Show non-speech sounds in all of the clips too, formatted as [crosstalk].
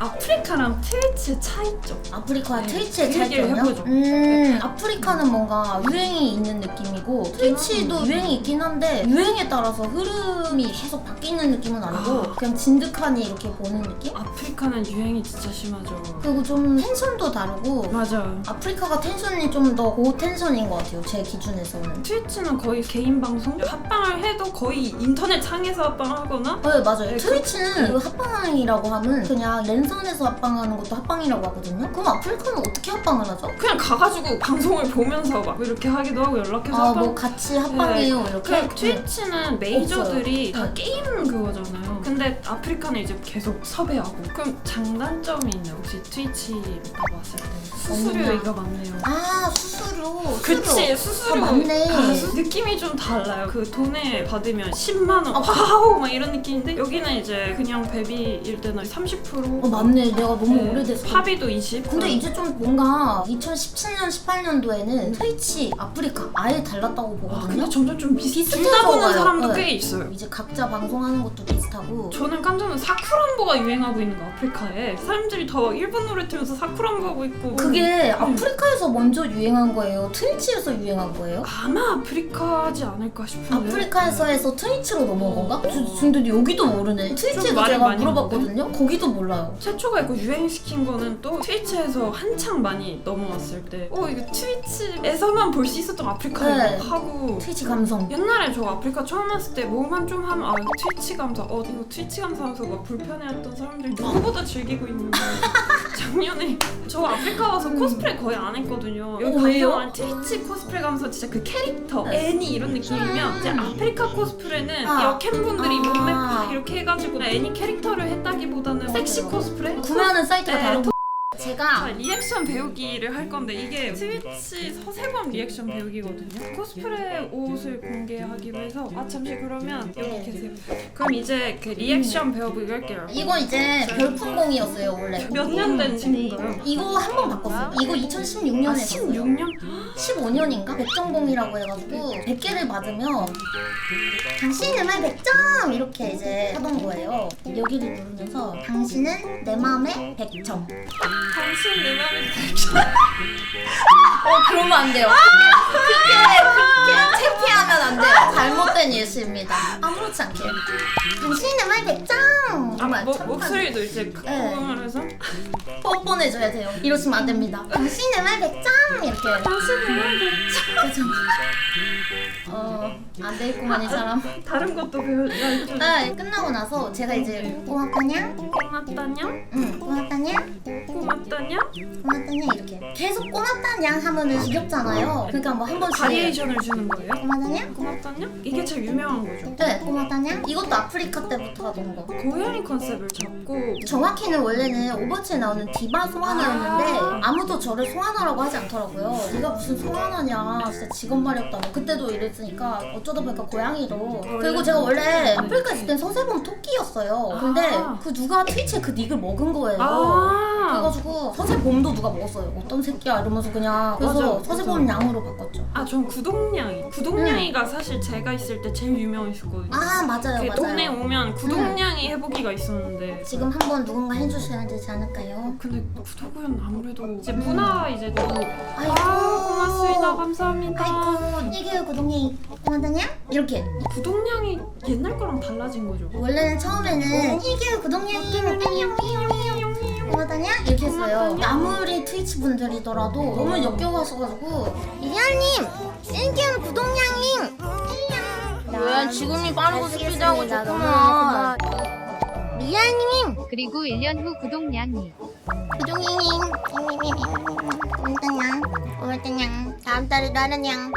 아프리카랑 트위치 차이점. 아프리카와 네, 트위치의 그 얘기를 차이점이요? 해보죠. 음, 아프리카는 뭔가 유행이 있는 느낌이고 트위치도 유행이 있긴 한데 유행에 따라서 흐름이 계속 바뀌는 느낌은 아니고 아. 그냥 진득하니 이렇게 보는 느낌? 아프리카는 유행이 진짜 심하죠. 그리고 좀 텐션도 다르고 맞아요. 아프리카가 텐션이 좀 더 고텐션인 것 같아요 제 기준에서는 트위치는 거의 개인 방송? 합방을 해도 거의 인터넷 창에서 합방하거나 네 맞아요 네, 트위치는 그 합방이라고 하면 그냥 랜선에서 합방하는 것도 합방이라고 하거든요 그럼 아프리카는 어떻게 합방을 하죠? 그냥 가가지고 방송을 보면서 막 이렇게 하기도 하고 연락해서 아 합방 뭐 같이 합방해요 이렇게? 그 트위치는 메이저들이 없어요. 다 게임 그거잖아요. 근데 아프리카는 이제 계속 섭외하고. 그럼 장단점이 있나요? 혹시 트위치 봤을 때 수수료가 많네요. 아 수수료 그치 수수료. 수수료 아, 맞네. 아, 수- 느낌이 좀 달라요. 그 돈을 받으면 10만 원, 아, 와우 막 이런 느낌인데 여기는 이제 그냥 베비일 때는 30%어 맞네. 내가 너무 네, 오래돼서 파비도 20. 근데 이제 좀 뭔가 2017년 18년도에는 트위치 아프리카 아예 달랐다고 아, 보거든요. 근데 점점 좀 비슷. 비슷해져 둘다 보는 가요. 사람도 네. 꽤 있어요. 이제 각자 방송하는 것도 비슷하고. 저는 깜짝 놀라 사쿠란보가 유행하고 있는 거 아프리카에. 사람들이 더 일본 노래 틀면서 사쿠란보 하고 있고. 그게 아프리카에서 먼저 유행한 거예요? 트위치에서 유행한 거예요? 아마 아프리카지 않을까 싶은데. 아프리카에서 해서 트위치로 넘어간 건가? 저- 근데 여기도 모르네. 트위치도 말이 제가 많이 물어봤거든요? 거기도 몰라요 최초가 있고 유행시킨 거는 또 트위치에서 한창 많이 넘어왔을 때. 어 이거 트위치에서만 볼 수 있었던 아프리카를 네. 막 하고 트위치 감성. 옛날에 저 아프리카 처음 왔을 때 뭐만 좀 하면 아 이거 트위치 감사 어 이거 트위치 감사하면서 막 불편해했던 사람들이 누구보다 즐기고 있는 [laughs] 거예요 작년에 저 아프리카 와서 코스프레 거의 안 했거든요 여기 어, 왜요? 감사한 트위치 코스프레 가면서 진짜 그 캐릭터 네. 애니 이런 느낌이면 이제 아프리카 코스프레는 아. 여캠분들이 아. 몸매 팍 이렇게 해가지고 애니 캐릭터를 했다기보다는 섹시 맞아요. 코스프레 구매하는 사이트가 네. 자, 제가 리액션 배우기를 할 건데 이게 트위치 서세범 리액션 배우기거든요. 코스프레 옷을 공개하기로 해서 아 잠시 그러면 여기 네. 계세요. 그럼 이제 그 리액션 배워보기 할게요. 이거 이제 별풍공이었어요 원래 몇 년 된 친구인가요? 이거 한 번 바꿨어요 이거 2016년에 아 샀어요 16년? 15년인가? 백정봉이라고 해가지고 100개를 받으면 당신의 말 100점! 이렇게 이제 하던 거예요 여기를 누르면서 당신은 내 마음의 100점 당신 내 맘에 어 그러면 안 돼요 그렇게 그렇게 창피하면 안 돼요 잘못된 예시입니다 아무렇지 않게 당신이 내말 100점! 아, 정말 뭐, 착한- 목소리도 이제 네. 고음을 해서 뻔뻔해져야 돼요 이러시면 안 됩니다 당신이 내말 100점! 이렇게 당신 내 맘에 그죠? 어, 안 되겠구만 이 사람. 다른 것도 배워야죠. 네, 끝나고 나서 제가 이제 고맙다냐? 고맙다냐? 응, 고맙다냐? 고맙 다냐? 고맙다냐 이렇게 계속 고맙다냐 하면은 지겹잖아요. 그러니까 뭐 한 번씩 바리에이션을 주는 거예요? 고맙다냐? 고맙다냐? 이게 제일 유명한 거죠. 네, 고맙다냐? 이것도 아프리카 때부터 하던 거. 고양이 컨셉을 잡고 정확히는 원래는 오버치에 나오는 디바 송하나였는데 아무도 저를 송하나라고 하지 않더라고요. 네가 무슨 송하나냐, 진짜 직업 마렵다고 그때도 이랬으니까 어쩌다 보니까 고양이로. 그리고 제가 원래 아프리카 있을 땐 서세범 토끼였어요. 근데 아. 그 누가 트위치에 그 닉을 먹은 거예요. 아 그래가지고 서세범도 누가 먹었어요. 어떤 새끼야 이러면서 그냥 그래서 맞아, 서세범 양으로 바꿨죠. 아, 전 구동냥이. 구동냥이가 사실 제가 있을 때 제일 유명했었거든요. 아 맞아요, 그 맞아요. 동네 오면 구동냥이 해보기가 있었는데. 지금 한번 누군가 해주셔야 되지 않을까요? 근데 구독은 아무래도 이제 문화 이제 또. 아이고 아, 고맙습니다. 감사합니다. 아이고 이게 구동이 고맙다냐? 이렇게 구동냥이 옛날 거랑 달라진 거죠. 원래는 처음에는 이게 구동이 고 맙다냐? 이렇게 했어요. 아무리 트위치 분들이더라도 너무 역겨워하셔가지고. 이리아님! 이게 구동냥님! 왜 지금이 빠르고 스피드하고 좋구만. 리아님 그리고 1년 후 구독량이. 구동이님! 고맙다냐 고맙다냐 다음 달에 나는냥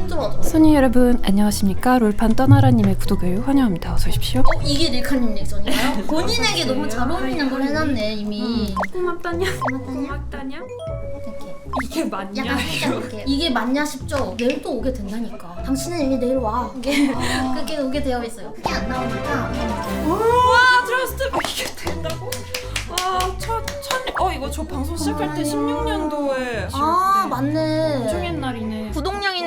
힘들어 선희 여러분 안녕하십니까? 롤판 떠나라님의 구독을 환영합니다. 어서 오십시오. 어, 이게 릴카님 리액션인가요? [laughs] 본인에게 너무 잘 어울리는 걸 해놨네 이미. 고맙다냐 고맙다냐? 이렇게 이게 맞냐? 약간 살짝 이렇게. 이게 맞냐 싶죠? 내일 또 오게 된다니까. 당신은 이미 내일 와. 그게. [laughs] 그게 오게 되어 있어요. 그게 안 나오니까. 와 트러스트. 아, 이게 된다고? 와첫천어 이거 저 방송 시작할 때 16년도에 아 맞네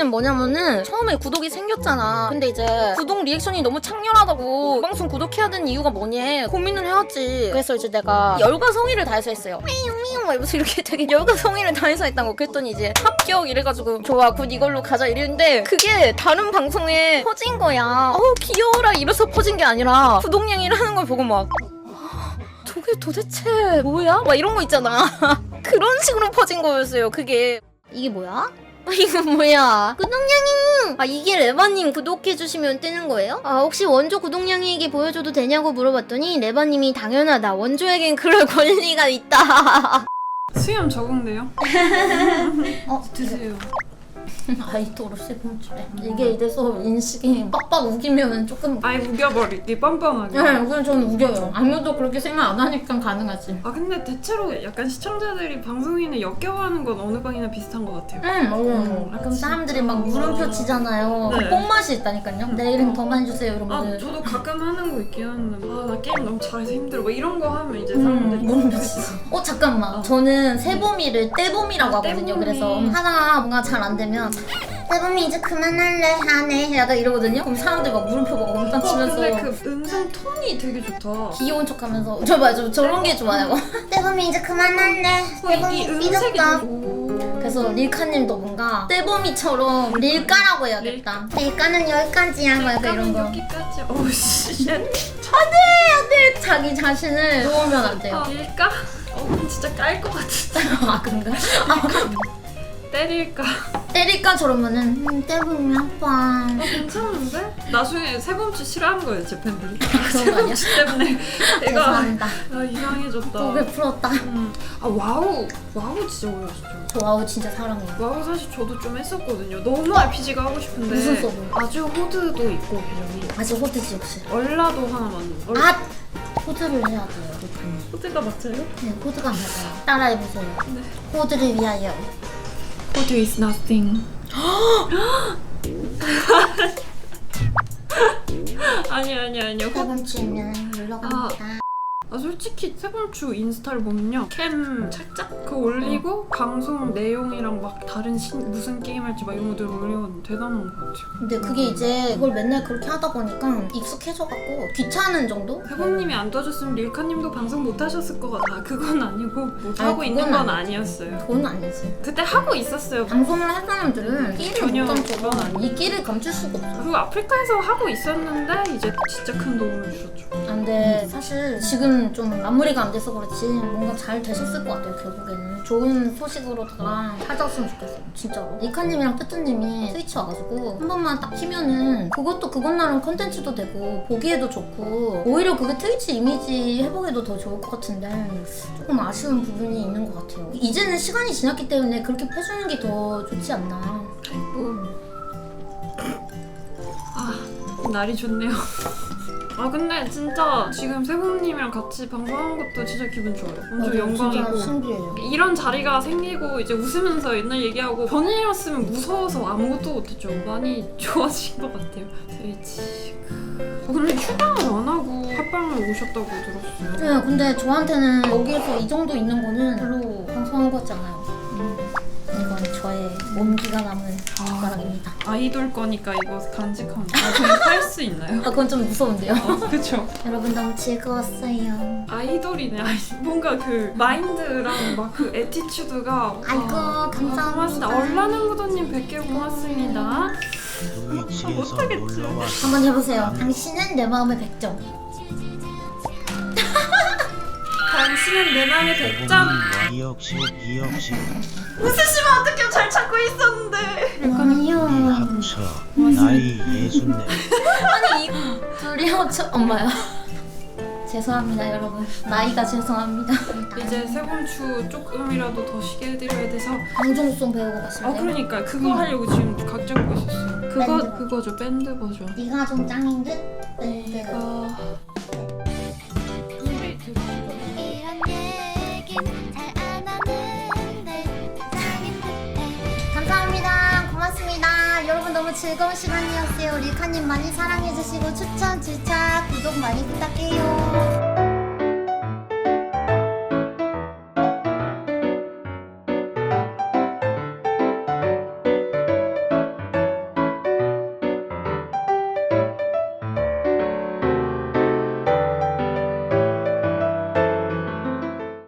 의미는 뭐냐면은 처음에 구독이 생겼잖아. 근데 이제 구독 리액션이 너무 창렬하다고 방송 구독해야 되는 이유가 뭐니 고민을 해왔지. 그래서 이제 내가 열과 성의를 다해서 했어요. 미용 미용 막 이러면서 이렇게 되게 열과 성의를 다해서 거. 그랬더니 이제 합격 이래가지고 좋아 굿 이걸로 가자 이랬는데 그게 다른 방송에 퍼진 거야. 어우 귀여워라 이래서 퍼진 게 아니라 구독량이를 하는 걸 보고 막 저게 도대체 뭐야? 막 이런 거 있잖아. [laughs] 그런 식으로 퍼진 거였어요. 그게 이게 뭐야? 아, [laughs] 이거 뭐야? 구독량이! 아, 이게 레바님 구독해주시면 뜨는 거예요? 아, 혹시 원조 구독량이에게 보여줘도 되냐고 물어봤더니 레바님이 당연하다. 원조에겐 그럴 [laughs] 권리가 있다. 수염 적응돼요? [laughs] 어, 드세요. [laughs] 아이돌을 세번째 이게 이래서 인식이 빡빡 우기면 조금. 아예 우겨버리기 뻔뻔하게. 네, 그냥 저는 우겨요. 아무도 그렇게 생각 안 하니까 가능하지. 아 근데 대체로 약간 시청자들이 방송인을 역겨워하는 건 어느 방이나 비슷한 것 같아요. 응, 맞아요. 음, 그럼 사람들이 막 물음표 치잖아요. 네. 뽕맛이 있다니까요. 내 이름 더 많이 주세요, 이런 아 거를. 저도 가끔 하는 거 있긴 한데 아 나 게임 너무 잘해서 힘들어 뭐 이런 거 하면 이제 음, 사람들이 물음표 치지. 어 잠깐만. 어. 저는 세봄이를 떼봄이라고 아, 하거든요. 떼봄이. 그래서 하나 뭔가 잘 안 되면 세봄이 이제 그만할래 하네 약간 이러거든요. 그럼 사람들 막 물음표 막 엄청 어, 치면서 근데 그 음성 톤이 되게 좋다. 귀여운 척하면서 [laughs] 저 맞아 저런 게 좋아요. [laughs] 세봄이 이제 그만할래. 어, 이, 이 음색이 좀 그래서 릴카님도 뭔가 떼봄이처럼 릴까라고 해야겠다. 릴까는 여기까지야 막 약간 이런 거. 여기까지. 어, 오씨. [laughs] 안돼 자기 자신을 놓으면 안 돼요. 아 일까? 어 그럼 진짜 깔 것 같은데. 아 그런가? 때릴까? 때릴까 저러면은 음, 때리면 아파. 어 괜찮은데? 나중에 세 번째 싫어하는 거예요 제 팬들이. 그런 거 아니야? 때문에 [laughs] 내가 죄송합니다. 아 이상해졌다. 고개 풀었다. 음. 아 와우 와우 진짜 어려웠죠. 저 와우 진짜 사랑해요. 와우 사실 저도 좀 했었거든요. 너무 RPG가 하고 싶은데 무슨 서브? 아주 호드도 있고 계정이 아직 호드지 혹시? 얼라도 하나 만든. 얼... 아 호드를 해야 돼요. 호드가 맞아요? 네 호드가 맞아요. 따라해보세요. 네. 호드를 위하여. 호드 is nothing. [gasps] [laughs] 아니 아니 아니요. 호... 이번 주에는 놀러 갑니다. 아 솔직히 세번추 인스타를 보면요 캠 살짝 그 올리고 방송 내용이랑 막 다른 신, 무슨 게임 할지 막 이런 것들 올리면 대단한 것 같아요 근데 그게 이제 그걸 맨날 그렇게 하다 보니까 익숙해져갖고 귀찮은 정도? 세범님이 안 도와줬으면 릴카님도 방송 못 하셨을 것 같아 그건 아니고 못 아니, 하고 있는 그건 건 아니지. 아니었어요 그건 아니지. 그때 하고 있었어요 방송을 할 사람들은 끼를 전혀 못 그건 아니지. 이 끼를 감출 수가 없어. 그리고 아프리카에서 하고 있었는데 이제 진짜 큰 도움을 주셨죠 근데 사실 지금 좀 마무리가 안 돼서 그렇지 뭔가 잘 되셨을 것 같아요 결국에는. 좋은 소식으로다가 찾아왔으면 좋겠어요 진짜로. 리카님이랑 뜨뜨님이 스위치 와가지고 한 번만 딱 키면은 그것도 그것 나름 컨텐츠도 되고 보기에도 좋고 오히려 그게 트위치 이미지 회복에도 더 좋을 것 같은데 조금 아쉬운 부분이 있는 것 같아요. 이제는 시간이 지났기 때문에 그렇게 해주는 게 더 좋지 않나. 아 날이 좋네요 아 근데 진짜 지금 세범님이랑 같이 방송하는 것도 진짜 기분 좋아요 엄청 맞아요, 영광이고 진짜 신기해요 이런 자리가 생기고 이제 웃으면서 옛날 얘기하고 전일이었으면 무서워서 아무것도 못했죠. 많이 좋아진 것 같아요. 스위치. 오늘 휴방을 안 하고 합방을 오셨다고 들었어요. 네, 근데 저한테는 여기에서 이 정도 있는 거는 별로 방송한 거 같지 않아요. 저의 몸기가 남은 젓가락입니다. 아이돌 거니까 이거 간직하면 나중에 팔수 있나요? 아, 그건 좀 무서운데요. 어, 그쵸. 여러분 너무 즐거웠어요. 아이돌이네. 아이, 뭔가 그 마인드랑 막 그 에티튜드가. 아이고, 아, 감사합니다. 고맙습니다. 얼라는 구도님 100개 고맙습니다. 위치에서 못하겠지. 한번 해보세요. 당신은 내 마음의 백점. 당신은 내 마음의 백점. 이역시 이역시 웃으시면 어떡해요. 잘 찾고 있었는데. 아니요. 합쳐 나이 예순네 [laughs] 아니, 이 둘이 합쳐 엄마야. [laughs] 죄송합니다, 여러분. 나이가 죄송합니다. [laughs] 이제 세번추 조금이라도 더 쉬게 해드려야 돼서 방송송 배우고 갔을 아 때. 그러니까 그거 하려고 지금 각 잡고 있었어요 그거 밴드. 그거죠 밴드 버전 네가 좀 짱인 듯. 네. 아 네. 즐거운 시간이었어요. 리카님 많이 사랑해주시고 추천, 주차, 구독 많이 부탁해요.